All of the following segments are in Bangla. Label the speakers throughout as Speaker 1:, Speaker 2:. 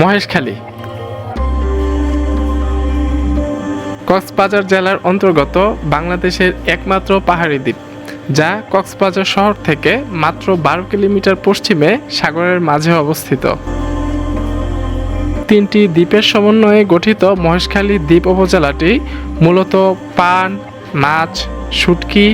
Speaker 1: মহেশখালী কক্সবাজার জেলার অন্তর্গত বাংলাদেশের একমাত্র পাহাড়ি দ্বীপ, যা কক্সবাজার শহর থেকে মাত্র বারো কিলোমিটার পশ্চিমে সাগরের মাঝে অবস্থিত। তিনটি দ্বীপের সমন্বয়ে গঠিত মহেশখালী দ্বীপ উপজেলাটি মূলত পান, মাছ, শুটকি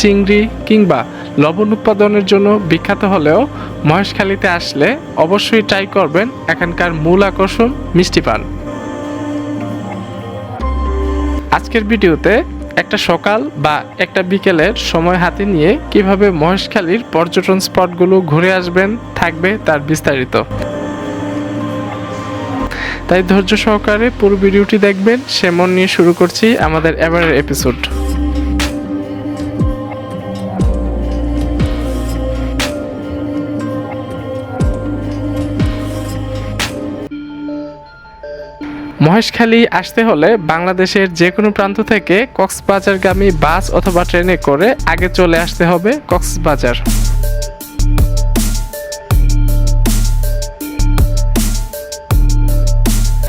Speaker 1: চিংড়ি কিংবা লবণ উৎপাদনের জন্য বিখ্যাত হলেও মহেশখালীতে আসলে অবশ্যই ট্রাই করবেন এখানকার মূল আকর্ষণ মিষ্টি পান। আজকের ভিডিওতে একটা সকাল বা একটা বিকেলের সময় হাতে নিয়ে কীভাবে মহেশখালীর পর্যটন স্পটগুলো ঘুরে আসবেন থাকবে তার বিস্তারিত। তাই ধৈর্য সহকারে পুরো ভিডিওটি দেখবেন সেমন নিয়ে শুরু করছি আমাদের এবারের এপিসোড মহেশখালী আসতে হলে বাংলাদেশের যে কোনো প্রান্ত থেকে কক্সবাজারগামী বাস অথবা ট্রেনে করে আগে চলে আসতে হবে কক্সবাজার।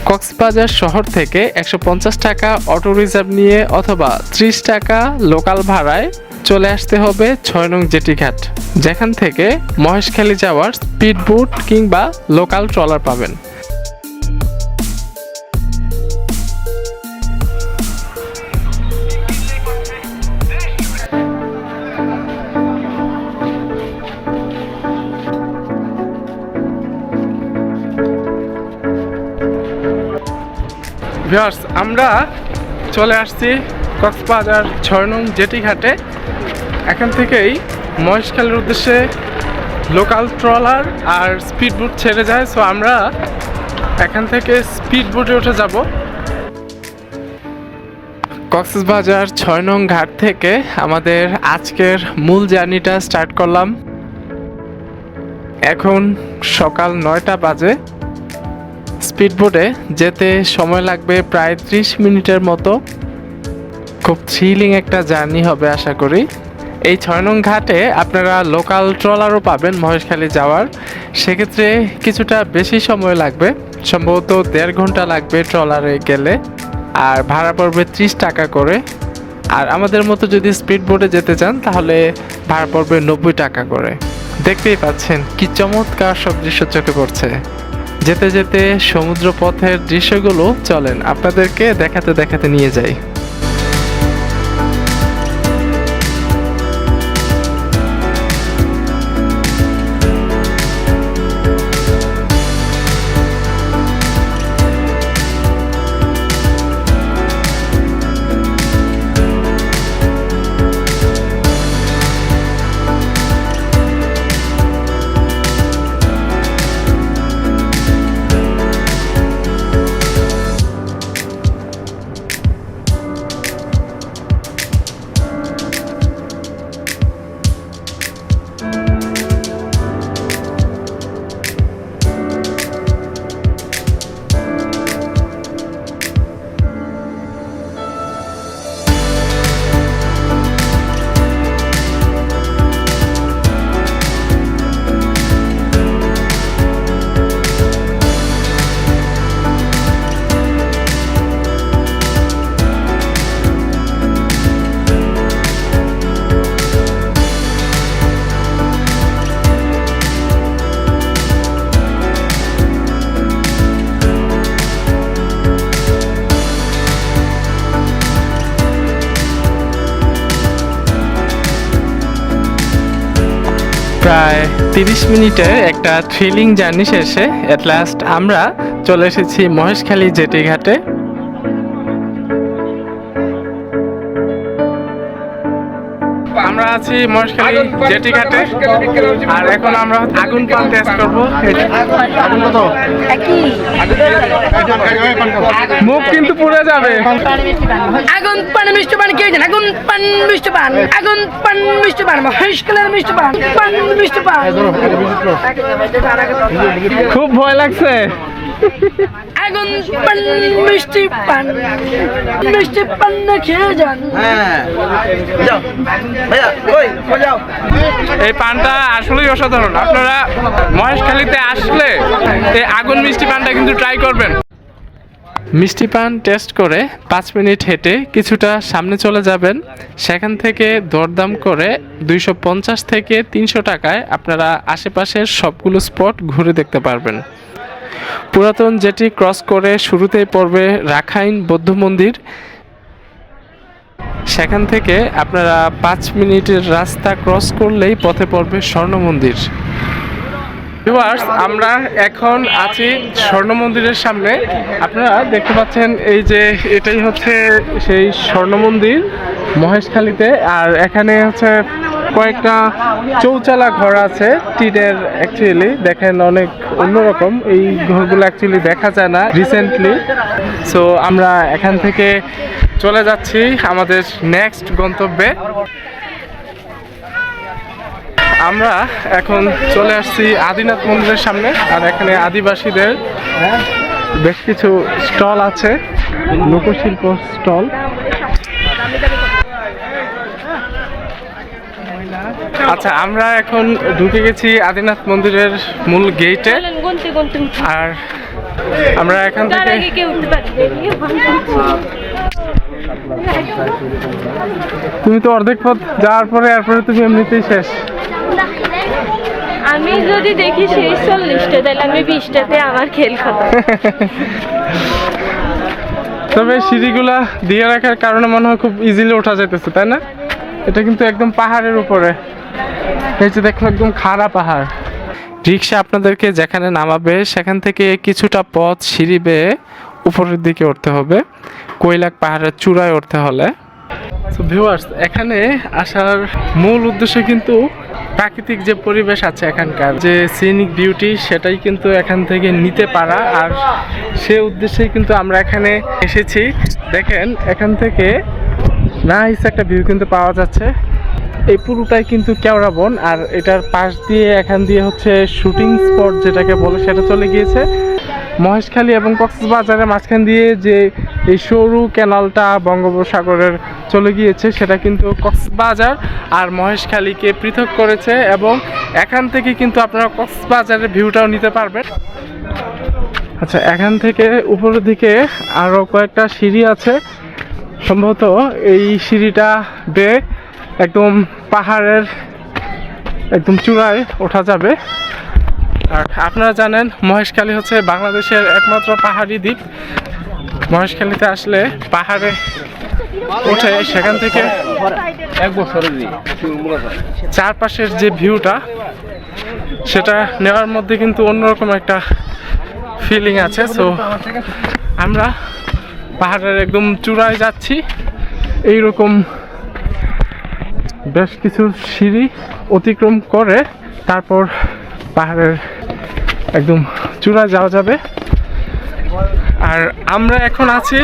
Speaker 1: কক্সবাজার শহর থেকে একশো পঞ্চাশ টাকা অটো রিজার্ভ নিয়ে অথবা ত্রিশ টাকা লোকাল ভাড়ায় চলে আসতে হবে ছয় নং জেটিঘাট। যেখান থেকে মহেশখালী যাওয়ার স্পিড বোট কিংবা লোকাল ট্রলার পাবেন। ভিউয়ার্স, আমরা চলে আসছি কক্সবাজার ছয় নং জেটি ঘাটে। এখান থেকেই মহেশখালের উদ্দেশ্যে লোকাল ট্রলার আর স্পিড বোট ছেড়ে যায়। সো আমরা এখান থেকে স্পিড বোটে উঠে যাব। কক্সবাজার ছয় নং ঘাট থেকে আমাদের আজকের মূল জার্নিটা স্টার্ট করলাম। এখন সকাল নয়টা বাজে। স্পিডবোটে যেতে সময় লাগবে প্রায় ত্রিশ মিনিটের মতো। খুব থ্রিলিং একটা জার্নি হবে আশা করি। এই ছয় নং ঘাটে আপনারা লোকাল ট্রলারও পাবেন মহেশখালী যাওয়ার। সেক্ষেত্রে কিছুটা বেশি সময় লাগবে, সম্ভবত দেড় ঘণ্টা লাগবে ট্রলারে গেলে। আর ভাড়া পড়বে ত্রিশ টাকা করে। আর আমাদের মতো যদি স্পিড বোটে যেতে চান, তাহলে ভাড়া পড়বে নব্বই টাকা করে। দেখতেই পাচ্ছেন কি চমৎকার সব দৃশ্য চোখে পড়ছে। যেতে যেতে সমুদ্র পথের দৃশ্যগুলো চলেন আপনাদেরকে দেখাতে দেখাতে নিয়ে যাই। প্রায় তিরিশ মিনিটের একটা থ্রিলিং জার্নি শেষে অ্যাট লাস্ট আমরা চলে এসেছি মহেশখালী জেটি ঘাটে আমরা আছি মহেশখালী জেটি ঘাটে আর এখন আমরা আগুন পান টেস্ট করব আগুন কত? মুখ কিন্তু পুড়ে যাবে।
Speaker 2: আগুন পান মিষ্টি পান কে জানে? আগুন পান মিষ্টি পান আগুন পান মিষ্টি পান মহেশকালের মিষ্টি পান পান মিষ্টি পান।
Speaker 1: খুব ভয় লাগছে।
Speaker 2: আগুন পান মিষ্টি পান মিষ্টি পান না খেয়ে যান।
Speaker 3: হ্যাঁ। যাও। ভাইয়া ওই যাও?
Speaker 1: এই পানটা আসলেই অসাধারণ। আপনারা মহেশখালীতে আসলে এই আগুন মিষ্টি পানটা কিন্তু ট্রাই করবেন। মিষ্টি পান টেস্ট করে পাঁচ মিনিট হেঁটে কিছুটা সামনে চলে যাবেন। সেখান থেকে দরদাম করে দুইশো পঞ্চাশ থেকে তিনশো টাকায় আপনারা আশেপাশের সবগুলো স্পট ঘুরে দেখতে পারবেন। পুরাতন যেটি ক্রস করে শুরুতেই পড়বে রাখাইন বৌদ্ধ মন্দির। সেখান থেকে আপনারা পাঁচ মিনিটের রাস্তা ক্রস করলেই পথে পড়বে স্বর্ণ মন্দির। আমরা এখন আছি স্বর্ণ মন্দিরের সামনে। আপনারা দেখতে পাচ্ছেন এই যে এটাই হচ্ছে সেই স্বর্ণ মন্দির মহেশখালীতে, আর এখানে হচ্ছে কয়েকটা চৌচালা ঘর আছে, টিনের অ্যাকচুয়ালি দেখেন অনেক অন্যরকম। এই ঘরগুলো অ্যাকচুয়ালি দেখা যায় না রিসেন্টলি সো আমরা এখান থেকে চলে যাচ্ছি আমাদের নেক্সট গন্তব্যে। আমরা এখন চলে আসছি আদিনাথ মন্দিরের সামনে, আর এখানে আদিবাসীদের বেশ কিছু স্টল আছে লোকশিল্প স্টল। আচ্ছা আমরা এখন ঢুকে গেছি আদিনাথ মন্দিরের মূল গেটে। আর আমরা এখান থেকে তুমি তো অর্ধেক পথ যাওয়ার পরে এরপরে তুমি এমনিতেই শেষ।
Speaker 4: আমি যদি দেখি শেষ চল্লিশটা তাহলে আমি বিশটাতে আমার খেল
Speaker 1: তবে সিঁড়িগুলা দিয়ে রাখার কারণে মনে হয় খুব ইজিলি ওঠা যাইতেছে তাই না? এটা কিন্তু একদম পাহাড়ের উপরে। এই যে দেখো একদম খাড়া পাহাড়। রিক্সা আপনাদেরকে যেখানে নামাবে, সেখান থেকে কিছুটা পথ সিঁড়ি বেয়ে উপরের দিকে উঠতে হবে। কৈলাক পাহাড়ের চূড়ায় উঠতে হলে। ভিউয়ার্স এখানে আসার মূল উদ্দেশ্য কিন্তু প্রাকৃতিক যে পরিবেশ আছে এখানকার, যে সিনিক বিউটি সেটাই কিন্তু এখান থেকে নিতে পারা। আর সে উদ্দেশ্যেই কিন্তু আমরা এখানে এসেছি। দেখেন, এখান থেকে না নাইস একটা ভিউ কিন্তু পাওয়া যাচ্ছে। এই পুরোটাই কিন্তু কেওড়া বন, আর এটার পাশ দিয়ে এখান দিয়ে হচ্ছে শুটিং স্পট যেটাকে বলে, সেটা চলে গিয়েছে। মহেশখালী এবং কক্সবাজারের মাঝখান দিয়ে যে এই সরু ক্যানালটা বঙ্গোপসাগরের চলে গিয়েছে, সেটা কিন্তু কক্সবাজার আর মহেশখালীকে পৃথক করেছে এবং এখান থেকে কিন্তু আপনারা কক্সবাজারের ভিউটাও নিতে পারবেন। আচ্ছা এখান থেকে উপরের দিকে আরও কয়েকটা সিঁড়ি আছে। সম্ভবত এই সিঁড়িটা বেয়ে একদম পাহাড়ের একদম চূড়ায় ওঠা যাবে। আর আপনারা জানেন মহেশখালী হচ্ছে বাংলাদেশের একমাত্র পাহাড়ি দ্বীপ। মহেশখালীতে আসলে পাহাড়ে উঠে সেখান থেকে
Speaker 3: এক বছরের
Speaker 1: চারপাশের যে ভিউটা সেটা নেওয়ার মধ্যে কিন্তু অন্যরকম একটা ফিলিং আছে। সো আমরা পাহাড়ের একদম চূড়ায় যাচ্ছি। এইরকম বেশ কিছু সিঁড়ি অতিক্রম করে তারপর পাহাড়ের একদম চূড়ায় যাওয়া যাবে। আর আমরা এখন আছি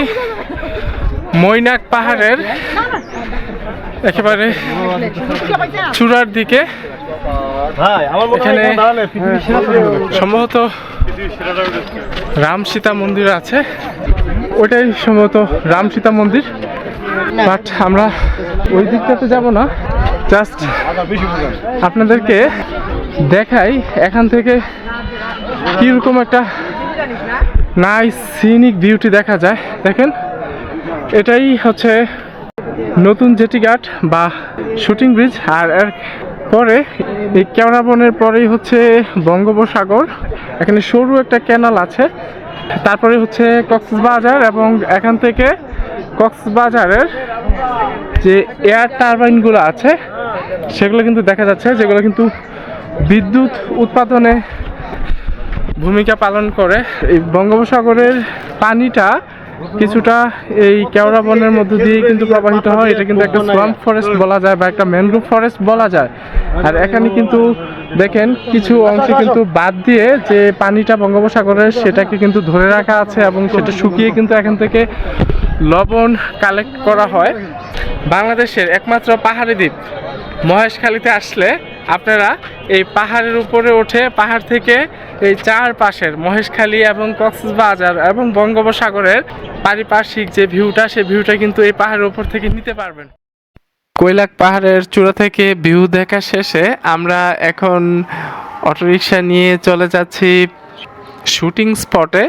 Speaker 1: মৈনাক পাহাড়ের একেবারে চূড়ার দিকে। এখানে। সম্ভবত রাম সীতা মন্দির আছে। ওইটাই সম্ভবত রাম সীতা মন্দির। বাট আমরা ওই দিকটাতে যাব না। জাস্ট আপনাদেরকে দেখাই এখান থেকে কীরকম একটা নাইস সিনিক বিউটি দেখা যায়। দেখেন, এটাই হচ্ছে নতুন জেটি ঘাট বা শুটিং ব্রিজ আর এর পরে এই কেওড়া বনের পরেই হচ্ছে বঙ্গোপসাগর। এখানে সরু একটা ক্যানাল আছে, তারপরে হচ্ছে কক্সবাজার এবং এখান থেকে কক্সবাজারের যে এয়ার টারবাইনগুলো আছে, সেগুলো কিন্তু দেখা যাচ্ছে, যেগুলো কিন্তু বিদ্যুৎ উৎপাদনে ভূমিকা পালন করে। এই বঙ্গোপসাগরের পানিটা কিছুটা এই কেওড়া বনের মধ্য দিয়ে কিন্তু প্রবাহিত হয়। এটা কিন্তু একটা সোয়াম্প ফরেস্ট বলা যায় বা একটা ম্যানগ্রোভ ফরেস্ট বলা যায়। আর এখানে কিন্তু দেখেন, কিছু অংশ কিন্তু বাদ দিয়ে যে পানিটা বঙ্গোপসাগরের, সেটাকে কিন্তু ধরে রাখা আছে এবং সেটা শুকিয়ে কিন্তু এখান থেকে লবণ কালেক্ট করা হয়। বাংলাদেশের একমাত্র পাহাড়ি দ্বীপ। মহেশখালীতে আসলে আপনারা এই পাহাড়ের উপরে উঠে পাহাড় থেকে এই চারপাশের মহেশখালী এবং কক্সবাজার এবং বঙ্গোপসাগরের পারিপার্শ্বিক যে ভিউটা সেই ভিউটা কিন্তু এই পাহাড়ের উপর থেকে নিতে পারবেন। কৈলাক পাহাড়ের চূড়া থেকে ভিউ দেখা শেষে আমরা এখন অটোরিকশা নিয়ে চলে যাচ্ছি। শুটিং স্পটে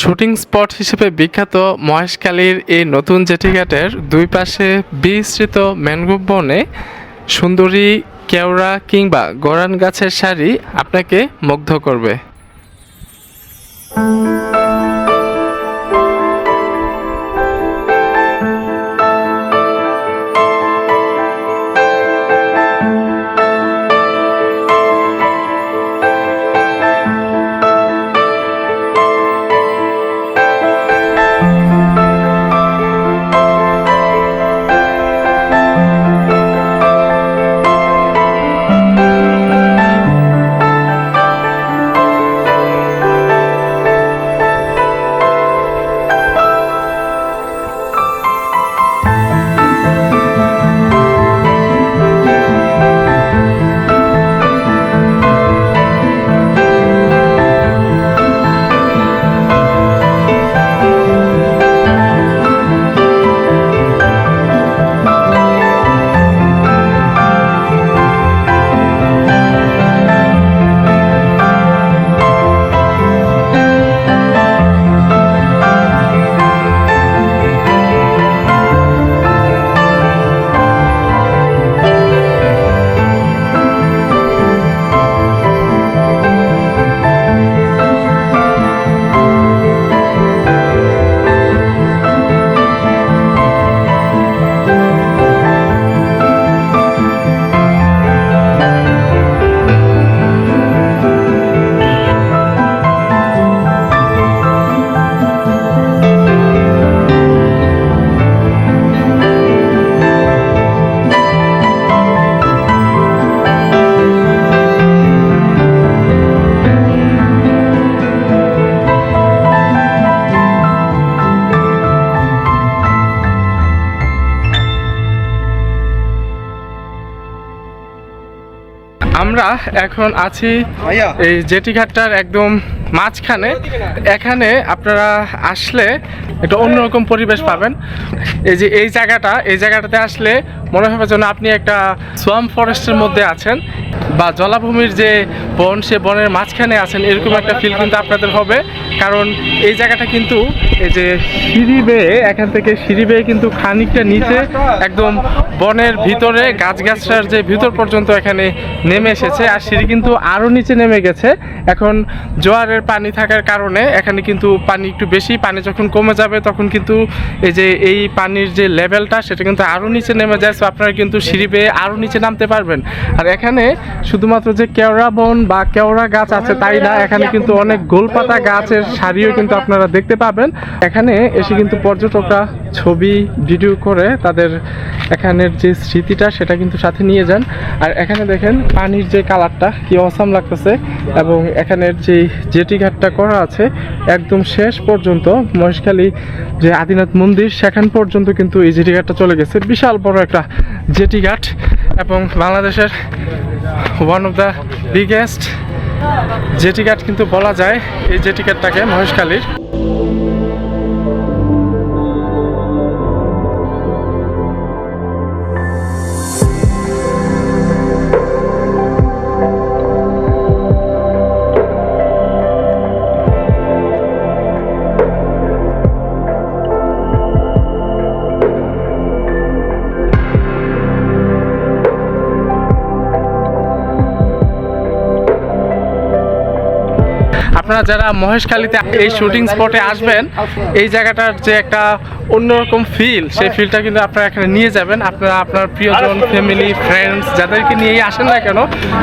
Speaker 1: শুটিং স্পট হিসেবে বিখ্যাত মহেশখালীর এই নতুন জেটিঘাটের দুই পাশে বিস্তৃত ম্যানগ্রোভ বনে সুন্দরী কেওড়া কিংবা গরান গাছের শাড়ি আপনাকে মুগ্ধ করবে। আমরা এখন আছি এই জেটি ঘাটটার একদম মাঝখানে এখানে আপনারা আসলে একটা অন্যরকম পরিবেশ পাবেন। এই যে এই জায়গাটা, এই জায়গাটাতে আসলে মনে হবে যেন আপনি একটা সোয়াম ফরেস্টের মধ্যে আছেন বা জলাভূমির যে বন, সে বনের মাঝখানে আছেন, এরকম একটা ফিল কিন্তু আপনাদের হবে। কারণ এই জায়গাটা কিন্তু এই যে সিঁড়ি বেয়ে, এখান থেকে সিঁড়ি বেয়ে কিন্তু খানিকটা নিচে একদম বনের ভিতরে গাছগাছরার যে ভিতর পর্যন্ত এখানে নেমে এসেছে। আর সিঁড়ি কিন্তু আরও নিচে নেমে গেছে। এখন জোয়ারের পানি থাকার কারণে এখানে কিন্তু পানি একটু বেশি, পানি যখন কমে যাবে তখন কিন্তু এই যে এই পানির যে লেভেলটা সেটা কিন্তু আরও নিচে নেমে যায়। সো আপনারা কিন্তু সিঁড়ি বেয়ে আরও নিচে নামতে পারবেন। আর এখানে শুধুমাত্র যে কেওড়া বন বা কেওড়া গাছ আছে তাই না, এখানে কিন্তু অনেক গোলপাতা গাছের সারিও কিন্তু আপনারা দেখতে পাবেন। এখানে এসে কিন্তু পর্যটকরা ছবি ভিডিও করে তাদের এখানের যে স্মৃতিটা সেটা কিন্তু সাথে নিয়ে যান। আর এখানে দেখেন পানির যে কালারটা, কি অসাম লাগতেছে। এবং এখানের যে জেটি ঘাটটা করা আছে, একদম শেষ পর্যন্ত, মহেশখালী যে আদিনাথ মন্দির, সেখান পর্যন্ত কিন্তু এই জেটি ঘাটটা চলে গেছে। বিশাল বড় একটা জেটি ঘাট এবং বাংলাদেশের one of the biggest jetty ঘাট কিন্তু বলা যায়, এই জেটি ঘাটটাকে মহেশখালীর। আপনারা যারা মহেশখালীতে এই শুটিং স্পটে আসবেন, এই জায়গাটার যে একটা অন্যরকম ফিল সেই ফিলটা কিন্তু আপনারা এখানে নিয়ে যাবেন। আপনারা আপনার প্রিয়জন ফ্যামিলি ফ্রেন্ডস যাদেরকে নিয়েই আসেন না কেন,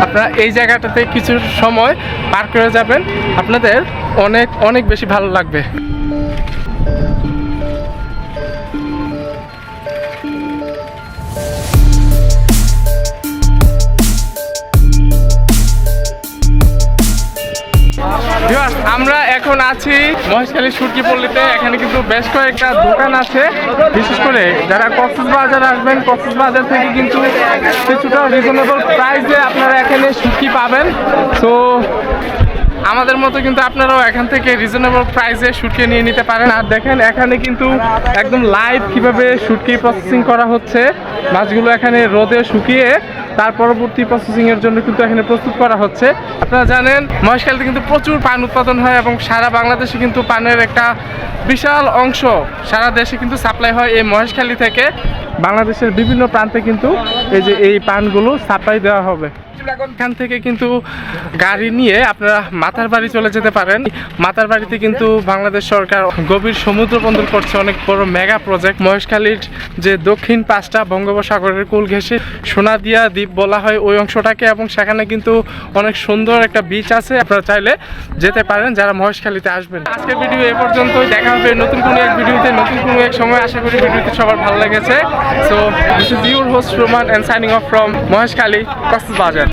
Speaker 1: আপনারা এই জায়গাটাতে কিছু সময় পার করে যাবেন। আপনাদের অনেক অনেক বেশি ভালো লাগবে। এখন আছি। মহেশখালী সুরকি পল্লীতে এখানে কিন্তু বেশ কয়েকটা দোকান আছে। বিশেষ করে যারা কক্সবাজার আসবেন, কক্সবাজার থেকে কিন্তু কিছুটা রিজনেবল প্রাইসে আপনারা এখানে সুরকি পাবেন। তো আমাদের মতো কিন্তু আপনারাও এখান থেকে রিজনেবল প্রাইসে শুটকি নিয়ে নিতে পারেন। আর দেখেন, এখানে কিন্তু একদম লাইভ কীভাবে শুটকি প্রসেসিং করা হচ্ছে, মাছগুলো এখানে রোদে শুকিয়ে তার পরবর্তী প্রসেসিং এর জন্য কিন্তু এখানে প্রস্তুত করা হচ্ছে। আপনারা জানেন, মহেশখালীতে কিন্তু প্রচুর পান উৎপাদন হয় এবং সারা বাংলাদেশে কিন্তু পানের একটা বিশাল অংশ সারা দেশে কিন্তু সাপ্লাই হয় এই মহেশখালী থেকে। বাংলাদেশের বিভিন্ন প্রান্তে কিন্তু এই যে এই পানগুলো সাপ্লাই দেওয়া হবে। এখান। থেকে কিন্তু গাড়ি নিয়ে আপনারা মাথার বাড়ি চলে যেতে পারেন। মাথার বাড়িতে কিন্তু বাংলাদেশ সরকার গভীর সমুদ্র বন্দর করছে অনেক বড় মেগা প্রজেক্ট। মহেশখালীর যে দক্ষিণ পাঁচটা বঙ্গোপসাগরের কুল ঘেঁষে সোনাদিয়া দ্বীপ বলা হয় ওই অংশটাকে এবং সেখানে কিন্তু অনেক সুন্দর একটা বিচ আছে। আপনারা চাইলে যেতে পারেন যারা মহেশখালীতে আসবেন। আজকের ভিডিও এ পর্যন্তই। দেখা হবে নতুন কোনো এক ভিডিওতে, নতুন কোনো এক সময়। আশা করি ভিডিওতে সবার ভালো লেগেছে। So this is your host Roman and signing off from Maheshkhali, Cox's Bazar.